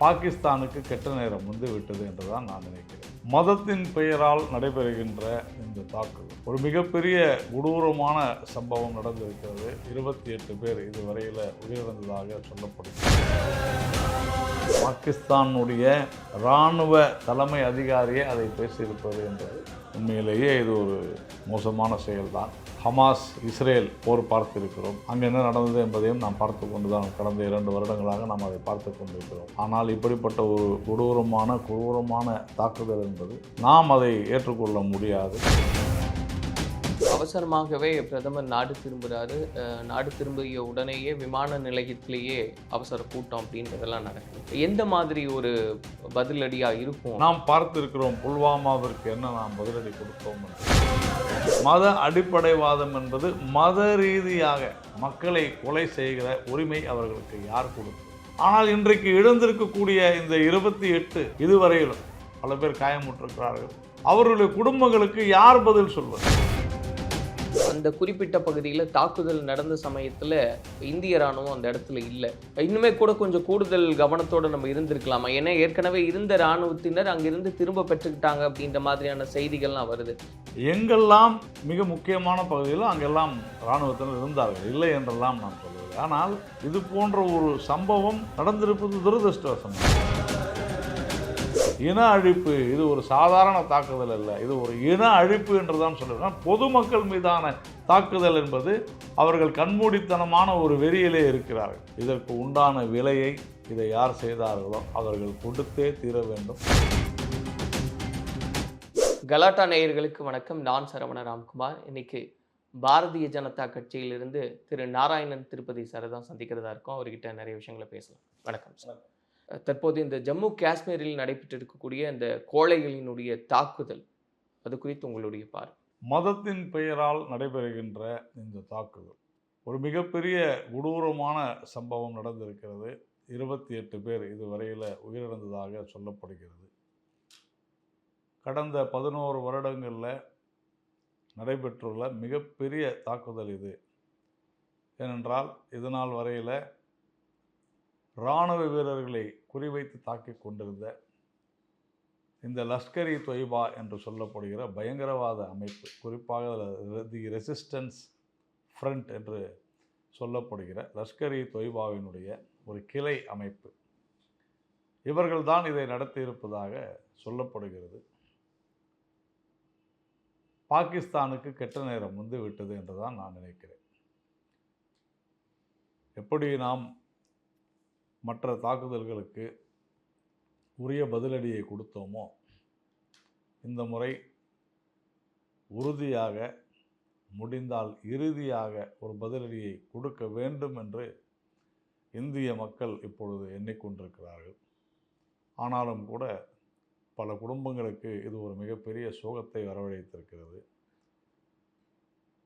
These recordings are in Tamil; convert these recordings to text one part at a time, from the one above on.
பாகிஸ்தானுக்கு கெட்ட நேரம் வந்து விட்டது என்று தான் நான் நினைக்கிறேன். மதத்தின் பெயரால் நடைபெறுகின்ற இந்த தாக்குதல் ஒரு மிகப்பெரிய கொடூரமான சம்பவம் நடந்திருக்கிறது. இருபத்தி எட்டு பேர் இதுவரையில் உயிரிழந்ததாக சொல்லப்படுகிறது. பாகிஸ்தானுடைய இராணுவ தலைமை அதிகாரியே அதை பேசியிருப்பது என்பது உண்மையிலேயே இது ஒரு மோசமான செயல்தான். ஹமாஸ் இஸ்ரேல் போர் பார்த்திருக்கிறோம். அங்கே என்ன நடந்தது என்பதையும் நாம் பார்த்து கொண்டுதான் கடந்த இரண்டு வருடங்களாக நாம் அதை பார்த்து கொண்டிருக்கிறோம் ஆனால் இப்படிப்பட்ட ஒரு கொடூரமான கொடூரமான தாக்குதல் என்பது நாம் அதை ஏற்றுக்கொள்ள முடியாது. அவசரமாகவே பிரதமர் நாடு திரும்புகிறாரு அஹ் நாடு திரும்பிய உடனேயே விமான நிலையத்திலேயே அவசர கூட்டம் அப்படின்றதெல்லாம் நடக்குது. எந்த மாதிரி ஒரு பதிலடியா இருக்கும்? நாம் பார்த்திருக்கிறோம் புல்வாமாவிற்கு என்ன நாம் பதிலடி கொடுத்தோம் மத அடிப்படைவாதம் என்பது மத ரீதியாக மக்களை கொலை செய்கிற உரிமை அவர்களுக்கு யார் கொடுக்கும்? ஆனால் இன்றைக்கு எழுந்திருக்கக்கூடிய இந்த இருபத்தி எட்டு இதுவரையிலும் பல பேர் காயமுற்றிருக்கிறார்கள். அவர்களுடைய குடும்பங்களுக்கு யார் பதில் சொல்வது? அந்த குறிப்பிட்ட பகுதியில் தாக்குதல் நடந்த சமயத்தில் இந்திய ராணுவம் அந்த இடத்துல இல்லை. இன்னுமே கூட கொஞ்சம் கூடுதல் கவனத்தோடு நம்ம இருந்திருக்கலாமா? ஏன்னா ஏற்கனவே இருந்த ராணுவத்தினர் அங்கிருந்து திரும்ப பெற்றுக்கிட்டாங்க அப்படின்ற மாதிரியான செய்திகள்லாம் வருது. எங்கெல்லாம் மிக முக்கியமான பகுதியில் அங்கெல்லாம் இராணுவத்தினர் இருந்தார்கள். இல்லை என்றெல்லாம் நான் சொல்வது ஆனால் இது போன்ற ஒரு சம்பவம் நடந்திருப்பது துரதிருஷ்டவசம் இன அழிப்பு இது ஒரு சாதாரண தாக்குதல் அல்ல. இது ஒரு இன அழிப்பு என்று தான் சொல்லுவேன் பொதுமக்கள் மீதான தாக்குதல் என்பது அவர்கள் கண்மூடித்தனமான ஒரு வெறியிலே இருக்கிறார்கள். இதற்கு உண்டான விலையை இதை யார் செய்தார்களோ அவர்கள் கொடுத்தே தீர வேண்டும். கலாட்டா நேயர்களுக்கு வணக்கம். நான் சரவண ராம்குமார். இன்னைக்கு பாரதிய ஜனதா கட்சியிலிருந்து திரு நாராயணன் திருப்பதி சார் தான் சந்திக்கிறதா இருக்கோம். அவர்கிட்ட நிறைய விஷயங்களை பேசலாம். வணக்கம் சார். தற்போது இந்த ஜம்மு காஷ்மீரில் நடைபெற்று இருக்கக்கூடிய இந்த கோழைகளினுடைய தாக்குதல் அது குறித்து உங்களுடைய பார் மதத்தின் பெயரால் நடைபெறுகின்ற இந்த தாக்குதல் ஒரு மிகப்பெரிய கொடூரமான சம்பவம் நடந்திருக்கிறது. இருபத்தி எட்டு பேர் இதுவரையில் உயிரிழந்ததாக சொல்லப்படுகிறது. கடந்த பதினோரு வருடங்களில் நடைபெற்றுள்ள மிகப்பெரிய தாக்குதல் இது. ஏனென்றால் இதனால் வரையில் இராணுவ வீரர்களை குறிவைத்து தாக்கிக் கொண்டிருந்த இந்த லஷ்கர் இ தொய்பா என்று சொல்லப்படுகிற பயங்கரவாத அமைப்பு குறிப்பாக தி ரெசிஸ்டன்ஸ் ஃப்ரண்ட் என்று சொல்லப்படுகிற லஷ்கர் இ தொய்பாவினுடைய ஒரு கிளை அமைப்பு. இவர்கள்தான் இதை நடத்தியிருப்பதாக சொல்லப்படுகிறது. பாகிஸ்தானுக்கு கெட்ட நேரம் வந்து விட்டது என்று தான் நான் நினைக்கிறேன். எப்படி நாம் மற்ற தாக்குதல்களுக்கு உரிய பதிலடியை கொடுத்தோமோ இந்த முறை உறுதியாக முடிந்தால் இறுதியாக ஒரு பதிலடியை கொடுக்க வேண்டும் என்று இந்திய மக்கள் இப்பொழுது எண்ணிக்கொண்டிருக்கிறார்கள். ஆனாலும் கூட பல குடும்பங்களுக்கு இது ஒரு மிகப்பெரிய சோகத்தை வரவழைத்திருக்கிறது.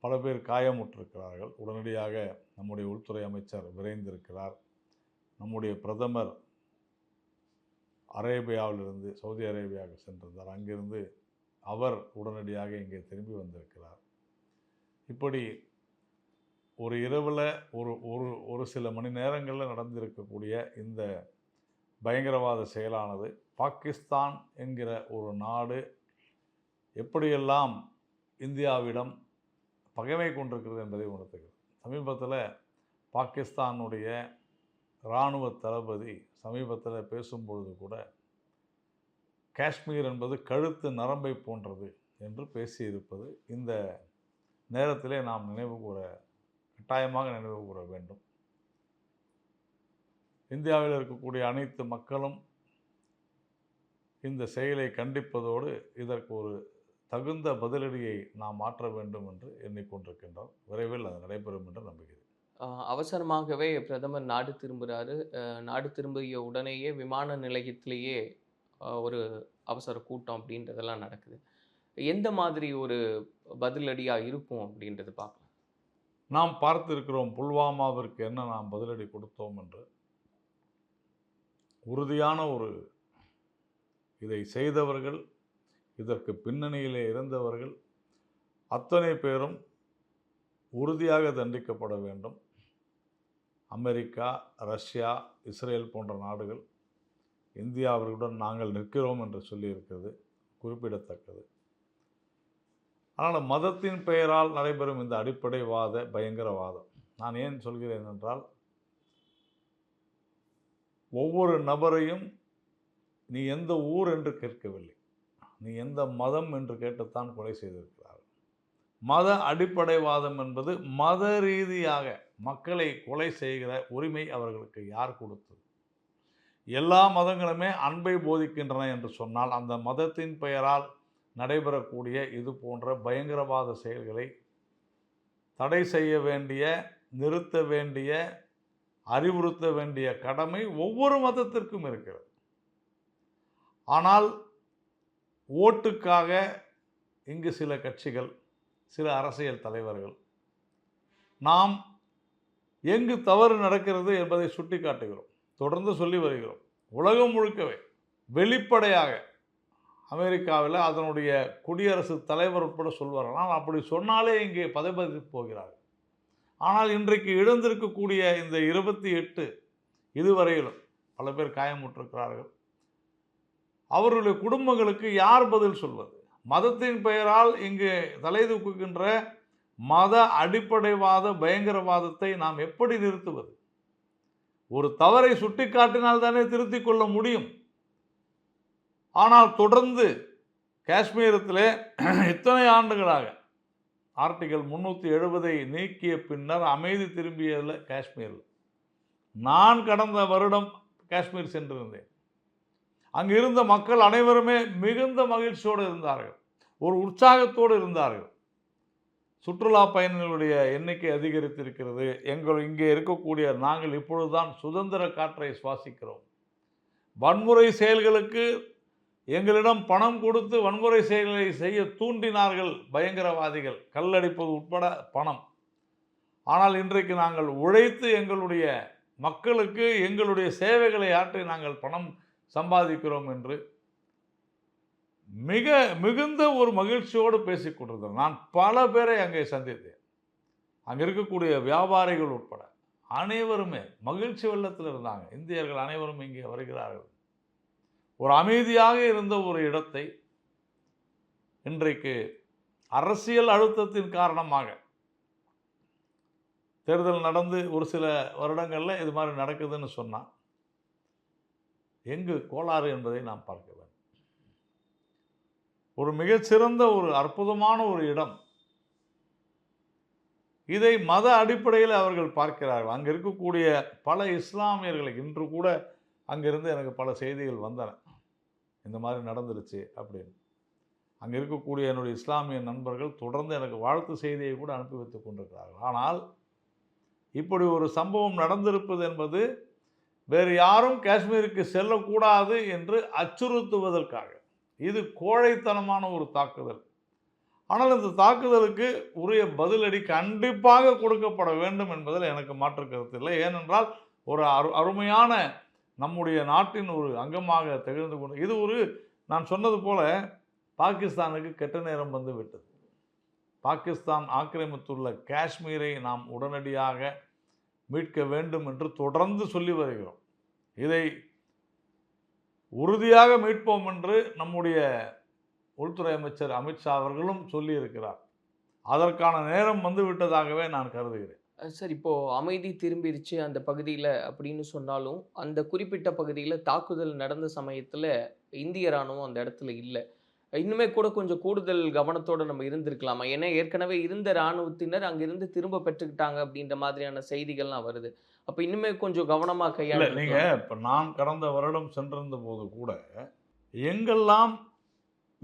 பல பேர் காயமுற்றிருக்கிறார்கள். உடனடியாக நம்முடைய உள்துறை அமைச்சர் விரைந்திருக்கிறார். நம்முடைய பிரதமர் அரேபியாவிலிருந்து சவுதி அரேபியாவுக்கு சென்றிருந்தார். அங்கிருந்து அவர் உடனடியாக இங்கே திரும்பி வந்திருக்கிறார். இப்படி ஒரு இரவில் ஒரு ஒரு ஒரு சில மணி நேரங்களில் நடந்திருக்கக்கூடிய இந்த பயங்கரவாத செயலானது பாகிஸ்தான் என்கிற ஒரு நாடு எப்படியெல்லாம் இந்தியாவிடம் பகைமை கொண்டிருக்கிறது என்பதை உணர்த்துகிறது. சமீபத்தில் பாகிஸ்தானுடைய இராணுவ தளபதி சமீபத்தில் பேசும்பொழுது கூட காஷ்மீர் என்பது கழுத்து நரம்பை போன்றது என்று பேசியிருப்பது இந்த நேரத்திலே நாம் நினைவு கூற கட்டாயமாக நினைவு கூற வேண்டும். இந்தியாவில் இருக்கக்கூடிய அனைத்து மக்களும் இந்த செயலை கண்டிப்பதோடு இதற்கு ஒரு தகுந்த பதிலடியை நாம் மாற்ற வேண்டும் என்று எண்ணிக்கொண்டிருக்கின்றோம். விரைவில் அது நடைபெறும் என்று நம்புகிறேன். அவசரமாகவே பிரதமர் நாடு திரும்புகிறாரு நாடு திரும்பிய உடனேயே விமான நிலையத்திலேயே ஒரு அவசர கூட்டம் அப்படின்றதெல்லாம் நடக்குது. எந்த மாதிரி ஒரு பதிலடியாக இருக்கும் அப்படின்றது பார்க்கலாம். நாம் பார்த்திருக்கிறோம் புல்வாமாவிற்கு என்ன நாம் பதிலடி கொடுத்தோம் என்று. உறுதியான ஒரு இதை செய்தவர்கள் இதற்கு பின்னணியிலே இருந்தவர்கள் அத்தனை பேரும் உறுதியாக தண்டிக்கப்பட வேண்டும். அமெரிக்கா ரஷ்யா இஸ்ரேல் போன்ற நாடுகள் இந்தியாவர்களுடன் நாங்கள் நிற்கிறோம் என்று சொல்லியிருக்கிறது குறிப்பிடத்தக்கது. ஆனால் மதத்தின் பெயரால் நடைபெறும் இந்த அடிப்படைவாத பயங்கரவாதம். நான் ஏன் சொல்கிறேன் என்றால் ஒவ்வொரு நபரையும் நீ எந்த ஊர் என்று கேட்கவில்லை. நீ எந்த மதம் என்று கேட்டுத்தான் கொலை செய்திருக்கிறார் மத அடிப்படைவாதம் என்பது மத ரீதியாக மக்களை கொலை செய்கிற உரிமை அவர்களுக்கு யார் கொடுத்தது? எல்லா மதங்களுமே அன்பை போதிக்கின்றன என்று சொன்னால் அந்த மதத்தின் பெயரால் நடைபெறக்கூடிய இது போன்ற பயங்கரவாத செயல்களை தடை செய்ய வேண்டிய நிறுத்த வேண்டிய அறிவுறுத்த வேண்டிய கடமை ஒவ்வொரு மதத்திற்கும் இருக்கிறது. ஆனால் ஓட்டுக்காக இங்கு சில கட்சிகள் சில அரசியல் தலைவர்கள் நாம் எங்கு தவறு நடக்கிறது என்பதை சுட்டி காட்டுகிறோம் தொடர்ந்து சொல்லி வருகிறோம். உலகம் முழுக்கவே வெளிப்படையாக அமெரிக்காவில் அதனுடைய குடியரசு தலைவர் உட்பட சொல்வார்கள். ஆனால் அப்படி சொன்னாலே இங்கே பதவி போகிறார்கள். ஆனால் இன்றைக்கு இழந்திருக்கக்கூடிய இந்த இருபத்தி எட்டு இதுவரையிலும் பல பேர் காயமுற்றிருக்கிறார்கள். அவர்களுடைய குடும்பங்களுக்கு யார் பதில் சொல்வது? மதத்தின் பெயரால் இங்கு தலை தூக்குகின்ற மத அடிப்படைவாத பயங்கரவாதத்தை நாம் எப்படி நிறுத்துவது? ஒரு தவறை சுட்டிக்காட்டினால் தானே திருத்திக் கொள்ள முடியும். ஆனால் தொடர்ந்து காஷ்மீரத்தில் இத்தனை ஆண்டுகளாக ஆர்டிகல் முந்நூற்றி எழுபதை நீக்கிய பின்னர் அமைதி திரும்பியதில் காஷ்மீரில். நான் கடந்த வருடம் காஷ்மீர் சென்றிருந்தேன். அங்கு இருந்த மக்கள் அனைவருமே மிகுந்த மகிழ்ச்சியோடு இருந்தார்கள். ஒரு உற்சாகத்தோடு இருந்தார்கள். சுற்றுலா பயணிகளுடைய எண்ணிக்கை அதிகரித்திருக்கிறது. எங்கள் இங்கே இருக்கக்கூடிய நாங்கள் இப்பொழுதுதான் சுதந்திர காற்றை சுவாசிக்கிறோம். வன்முறை செயல்களுக்கு எங்களிடம் பணம் கொடுத்து வன்முறை செயல்களை செய்ய தூண்டினார்கள் பயங்கரவாதிகள். கல்லடிப்பது உட்பட பணம். ஆனால் இன்றைக்கு நாங்கள் உழைத்து எங்களுடைய மக்களுக்கு எங்களுடைய சேவைகளை ஆற்றி நாங்கள் பணம் சம்பாதிக்கிறோம் என்று மிக மிகுந்த ஒரு மகிழ்ச்சியோடு பேசிக்கொண்டிருந்தேன் நான் பல பேரை அங்கே சந்தித்தேன். அங்கே இருக்கக்கூடிய வியாபாரிகள் உட்பட அனைவருமே மகிழ்ச்சி வெள்ளத்தில் இருந்தாங்க. இந்தியர்கள் அனைவரும் இங்கே வருகிறார்கள். ஒரு அமைதியாக இருந்த ஒரு இடத்தை இன்றைக்கு அரசியல் அழுத்தத்தின் காரணமாக தேர்தல் நடந்து ஒரு சில வருடங்களில் இது மாதிரி நடக்குதுன்னு சொன்னால் எங்கு கோளாறு என்பதை நாம் பார்க்க ஒரு மிகச்சிறந்த ஒரு அற்புதமான ஒரு இடம். இதை மத அடிப்படையில் அவர்கள் பார்க்கிறார்கள். அங்கே இருக்கக்கூடிய பல இஸ்லாமியர்களை இன்று கூட அங்கிருந்து எனக்கு பல செய்திகள் வந்தன. இந்த மாதிரி நடந்துருச்சு அப்படின்னு. அங்கே இருக்கக்கூடிய என்னுடைய இஸ்லாமிய நண்பர்கள் தொடர்ந்து எனக்கு வாழ்த்து செய்தியை கூட அனுப்பி வைத்து கொண்டிருக்கிறார்கள். ஆனால் இப்படி ஒரு சம்பவம் நடந்திருப்பது என்பது வேறு யாரும் காஷ்மீருக்கு செல்லக்கூடாது என்று அச்சுறுத்துவதற்காக. இது கோழைத்தனமான ஒரு தாக்குதல். ஆனால் இந்த தாக்குதலுக்கு உரிய பதிலடி கண்டிப்பாக கொடுக்கப்பட வேண்டும் என்பதில் எனக்கு மாற்று கருத்து இல்லை. ஏனென்றால் ஒரு அரு அருமையான நம்முடைய நாட்டின் ஒரு அங்கமாக திகழ்ந்து கொண்டு இது ஒரு நான் சொன்னது போல பாகிஸ்தானுக்கு கெட்ட நேரம் வந்து விட்டது. பாகிஸ்தான் ஆக்கிரமித்துள்ள காஷ்மீரை நாம் உடனடியாக மீட்க வேண்டும் என்று தொடர்ந்து சொல்லி வருகிறோம். இதை உறுதியாக மீட்போம் என்று நம்முடைய உள்துறை அமைச்சர் அமித்ஷா அவர்களும் சொல்லியிருக்கிறார். அதற்கான நேரம் வந்துவிட்டதாகவே நான் கருதுகிறேன். சார் இப்போ அமைதி திரும்பிடுச்சு அந்த பகுதியில் அப்படின்னு சொன்னாலும் அந்த குறிப்பிட்ட பகுதியில் தாக்குதல் நடந்த சமயத்தில் இந்திய ராணுவம் அந்த இடத்துல இல்லை. இன்னுமே கூட கொஞ்சம் கூடுதல் கவனத்தோட நம்ம இருந்திருக்கலாமா? ஏன்னா ஏற்கனவே இருந்த ராணுவத்தினர் அங்கிருந்து திரும்ப பெற்றுக்கிட்டாங்க அப்படின்ற மாதிரியான செய்திகள்லாம் வருது. அப்போ இன்னுமே கொஞ்சம் கவனமாக கையாள நீங்கள் இப்போ நான் கடந்த வருடம் சென்றிருந்த போது கூட எங்கெல்லாம்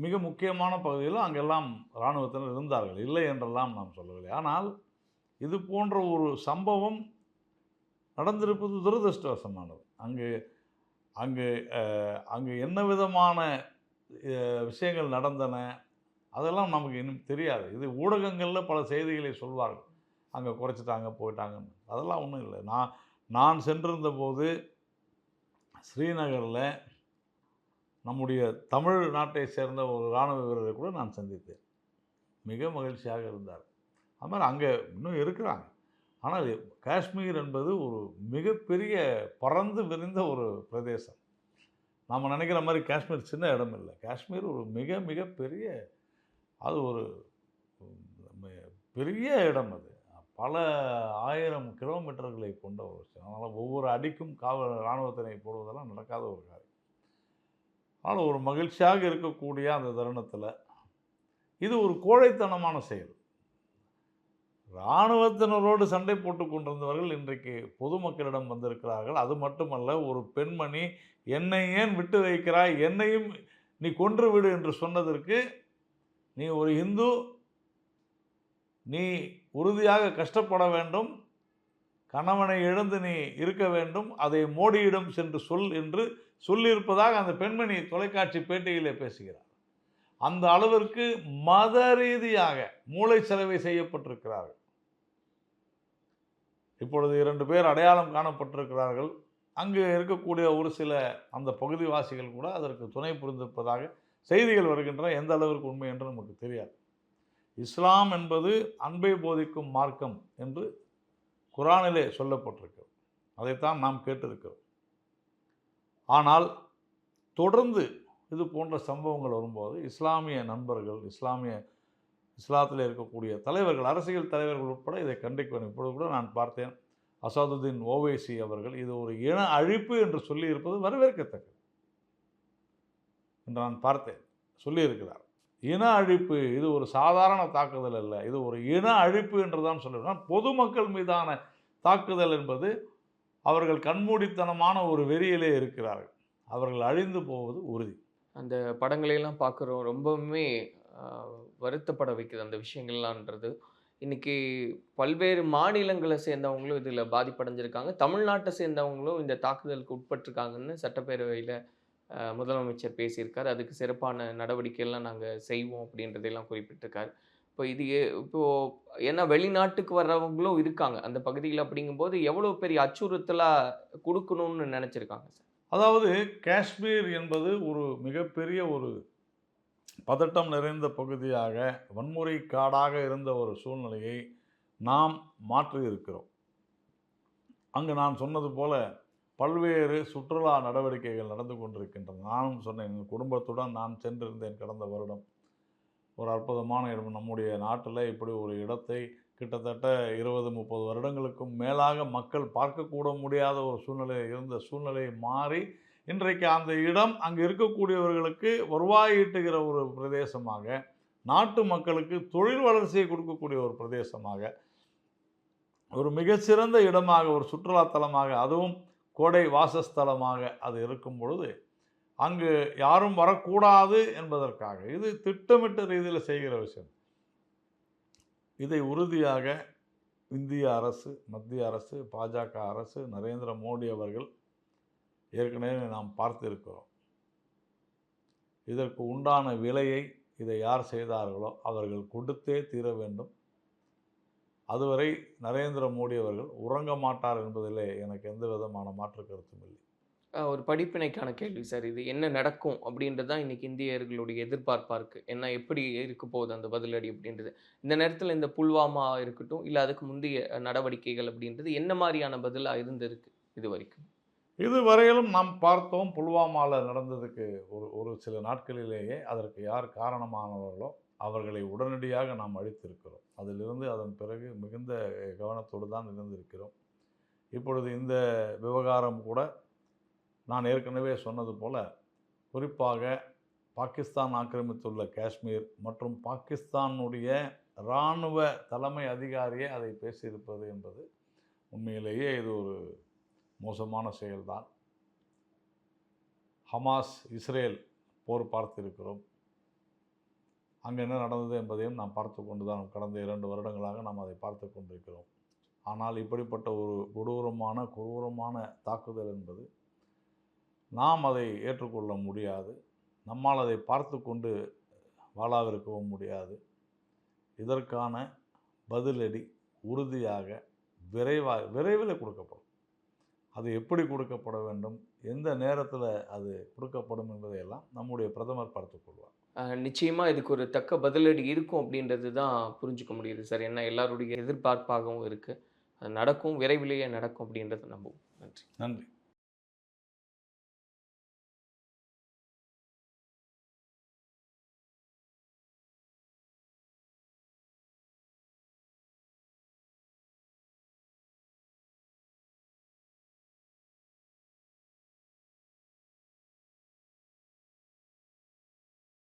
மிக முக்கியமான பகுதியில் அங்கெல்லாம் இராணுவத்தினர் இருந்தார்கள். இல்லை என்றெல்லாம் நாம் சொல்லவில்லை. ஆனால் இது போன்ற ஒரு சம்பவம் நடந்திருப்பது துரதிருஷ்டவசமானது. அங்கு அங்கு அங்கு என்ன விதமான விஷயங்கள் நடந்தன. அதெல்லாம் நமக்கு இன்னும் தெரியாது. இது ஊடகங்களில் பல செய்திகளை சொல்வார்கள். அங்கே குறைச்சிட்டாங்க போயிட்டாங்கன்னு. அதெல்லாம் ஒன்றும் இல்லை. நான் நான் சென்றிருந்த போது ஸ்ரீநகரில் நம்முடைய தமிழ் நாட்டை சேர்ந்த ஒரு இராணுவ வீரரை கூட நான் சந்தித்தேன். மிக மகிழ்ச்சியாக இருந்தார். அது மாதிரி அங்கே இன்னும் இருக்கிறாங்க. ஆனால் காஷ்மீர் என்பது ஒரு மிகப்பெரிய பறந்து விரிந்த ஒரு பிரதேசம். நாம் நினைக்கிற மாதிரி காஷ்மீர் சின்ன இடம் இல்லை. காஷ்மீர் ஒரு மிக மிக பெரிய அது ஒரு பெரிய இடம் அது. பல ஆயிரம் கிலோமீட்டர்களை கொண்ட ஒரு விஷயம் அதனால் ஒவ்வொரு அடிக்கும் காவல் இராணுவத்தினை போடுவதெல்லாம் நடக்காத ஒரு காரியம். ஆனால் ஒரு மகிழ்ச்சியாக இருக்கக்கூடிய அந்த தருணத்தில் இது ஒரு கோழைத்தனமான செயல். இராணுவத்தினரோடு சண்டை போட்டு கொண்டிருந்தவர்கள் இன்றைக்கு பொதுமக்களிடம் வந்திருக்கிறார்கள். அது மட்டுமல்ல ஒரு பெண்மணி என்னை ஏன் விட்டு வைக்கிறாய்? என்னையும் நீ கொன்று விடு என்று சொன்னதற்கு நீ ஒரு இந்து நீ உறுதியாக கஷ்டப்பட வேண்டும் கணவனை எழுந்து நீ இருக்க வேண்டும் அதை மோடியிடம் சென்று சொல் என்று சொல்லியிருப்பதாக அந்த பெண்மணி தொலைக்காட்சி பேட்டியிலே பேசுகிறார். அந்த அளவிற்கு மத ரீதியாக மூளை செலவை செய்யப்பட்டிருக்கிறார்கள். இப்பொழுது இரண்டு பேர் அடையாளம் காணப்பட்டிருக்கிறார்கள். அங்கு இருக்கக்கூடிய ஒரு சில அந்த பகுதிவாசிகள் கூட அதற்கு துணை புரிந்திருப்பதாக செய்திகள் வருகின்றன. எந்த அளவிற்கு உண்மை என்று நமக்கு தெரியாது. இஸ்லாம் என்பது அன்பை போதிக்கும் மார்க்கம் என்று குரானிலே சொல்லப்பட்டிருக்கிறது. அதைத்தான் நாம் கேட்டிருக்கிறோம். ஆனால் தொடர்ந்து இது போன்ற சம்பவங்கள் வரும்போது இஸ்லாமிய நண்பர்கள் இஸ்லாமிய இஸ்லாத்தில் இருக்கக்கூடிய தலைவர்கள் அரசியல் தலைவர்கள் உட்பட இதை கண்டிக்க இப்பொழுது கூட நான் பார்த்தேன். அசாதுதீன் ஓவைசி அவர்கள் இது ஒரு இன அழிப்பு என்று சொல்லியிருப்பது வரவேற்கத்தக்கது என்று நான் பார்த்தேன். சொல்லியிருக்கிறார். இன அழிப்பு இது ஒரு சாதாரண தாக்குதல் அல்ல. இது ஒரு இன அழிப்பு என்று தான் சொல்லுவேன் பொதுமக்கள் மீதான தாக்குதல் என்பது அவர்கள் கண்மூடித்தனமான ஒரு வெறியிலே இருக்கிறார்கள். அவர்கள் அழிந்து போவது உறுதி. அந்த படங்களையெல்லாம் பார்க்குறோம். ரொம்பவுமே வருத்தப்பட வைக்குது அந்த விஷயங்கள்லான்றது. இன்னைக்கு பல்வேறு மாநிலங்களை சேர்ந்தவங்களும் இதில் பாதிப்படைஞ்சிருக்காங்க. தமிழ்நாட்டை சேர்ந்தவங்களும் இந்த தாக்குதலுக்கு உட்பட்டிருக்காங்கன்னு சட்டப்பேரவையில் முதலமைச்சர் பேசியிருக்கார். அதுக்கு சிறப்பான நடவடிக்கைகள்லாம் நாங்கள் செய்வோம் அப்படின்றதெல்லாம் குறிப்பிட்டிருக்கார். இப்போ இது ஏ- ஏன்னா வெளிநாட்டுக்கு வர்றவங்களும் இருக்காங்க. அந்த பகுதியில் அப்படிங்கும்போது எவ்வளோ பெரிய அச்சுறுத்தலாக கொடுக்கணும்னு நினச்சிருக்காங்க சார்? அதாவது காஷ்மீர் என்பது ஒரு மிகப்பெரிய ஒரு பதட்டம் நிறைந்த பகுதியாக வன்முறை காடாக இருந்த ஒரு சூழ்நிலையை நாம் மாற்றி இருக்கிறோம் அங்கு நான் சொன்னது போல பல்வேறு சுற்றுலா நடவடிக்கைகள் நடந்து கொண்டிருக்கின்றன. நானும் சொன்னேன் எங்கள் குடும்பத்துடன் நான் சென்றிருந்தேன் கடந்த வருடம். ஒரு அற்புதமான இடம். நம்முடைய நாட்டில் இப்படி ஒரு இடத்தை கிட்டத்தட்ட இருபது முப்பது வருடங்களுக்கும் மேலாக மக்கள் பார்க்கக்கூட முடியாத ஒரு சூழ்நிலை இருந்த சூழ்நிலை மாறி இன்றைக்கு அந்த இடம் அங்கே இருக்கக்கூடியவர்களுக்கு வருவாய் ஈட்டுகிற ஒரு பிரதேசமாக நாட்டு மக்களுக்கு தொழில் வளர்ச்சியை கொடுக்கக்கூடிய ஒரு பிரதேசமாக ஒரு மிகச்சிறந்த இடமாக ஒரு சுற்றுலாத்தலமாக அதுவும் கோடை வாசஸ்தலமாக அது இருக்கும் பொழுது அங்கு யாரும் வரக்கூடாது என்பதற்காக இது திட்டமிட்ட ரீதியில் செய்கிற விஷயம். இதை உறுதியாக இந்திய அரசு மத்திய அரசு பாஜக அரசு நரேந்திர மோடி அவர்கள் ஏற்கனவே நாம் பார்த்திருக்கிறோம். இதற்கு உண்டான விலையை இதை யார் செய்தார்களோ அவர்கள் கொடுத்தே தீர வேண்டும். அதுவரை நரேந்திர மோடி அவர்கள் உறங்க மாட்டார் என்பதிலே எனக்கு எந்த விதமான மாற்று கருத்தும் இல்லை. ஒரு படிப்பினைக்கான கேள்வி சார். இது என்ன நடக்கும் அப்படின்றது தான் இன்னைக்கு இந்தியர்களுடைய எதிர்பார்ப்பாக இருக்குது என்ன எப்படி இருக்க போகுது அந்த பதிலடி அப்படின்றது. இந்த நேரத்தில் இந்த புல்வாமா இருக்கட்டும் இல்லை அதுக்கு முந்தைய நடவடிக்கைகள் அப்படின்றது என்ன மாதிரியான பதிலாக இருந்திருக்கு இது வரைக்கும் இதுவரையிலும் நாம் பார்த்தோம் புல்வாமாவில் நடந்ததுக்கு ஒரு ஒரு சில நாட்களிலேயே அதற்கு யார் காரணமானவர்களோ அவர்களை உடனடியாக நாம் அழித்திருக்கிறோம். அதிலிருந்து அதன் பிறகு மிகுந்த கவனத்தோடு தான் இருந்திருக்கிறோம். இப்பொழுது இந்த விவகாரம் கூட நான் ஏற்கனவே சொன்னது போல் குறிப்பாக பாகிஸ்தான் ஆக்கிரமித்துள்ள காஷ்மீர் மற்றும் பாகிஸ்தானுடைய இராணுவ தலைமை அதிகாரியே அதை பேசியிருப்பது என்பது உண்மையிலேயே இது ஒரு மோசமான செயல்தான். ஹமாஸ் இஸ்ரேல் போர் பார்த்திருக்கிறோம். அங்கே என்ன நடந்தது என்பதையும் நாம் பார்த்து கொண்டு தான் கடந்த இரண்டு வருடங்களாக நாம் அதை பார்த்து கொண்டிருக்கிறோம். ஆனால் இப்படிப்பட்ட ஒரு கொடூரமான கொடூரமான தாக்குதல் என்பது நாம் அதை ஏற்றுக்கொள்ள முடியாது. நம்மால் அதை பார்த்து கொண்டு வாழாவிருக்கவும் முடியாது. இதற்கான பதிலடி உறுதியாக விரைவாக விரைவில் கொடுக்கப்படும். அது எப்படி கொடுக்கப்பட வேண்டும்? எந்த நேரத்தில் அது கொடுக்கப்படும் என்பதையெல்லாம் நம்முடைய பிரதமர் பார்த்துக் கொள்வார். அஹ், நிச்சயமா இதுக்கு ஒரு தக்க பதிலடி இருக்கும் அப்படின்றது தான் புரிஞ்சுக்க முடியுது சார். ஏன்னா எல்லாருடைய எதிர்பார்ப்பாகவும் இருக்கு. அது நடக்கும் விரைவிலேயே நடக்கும் அப்படின்றத நம்புவோம். நன்றி. நன்றி.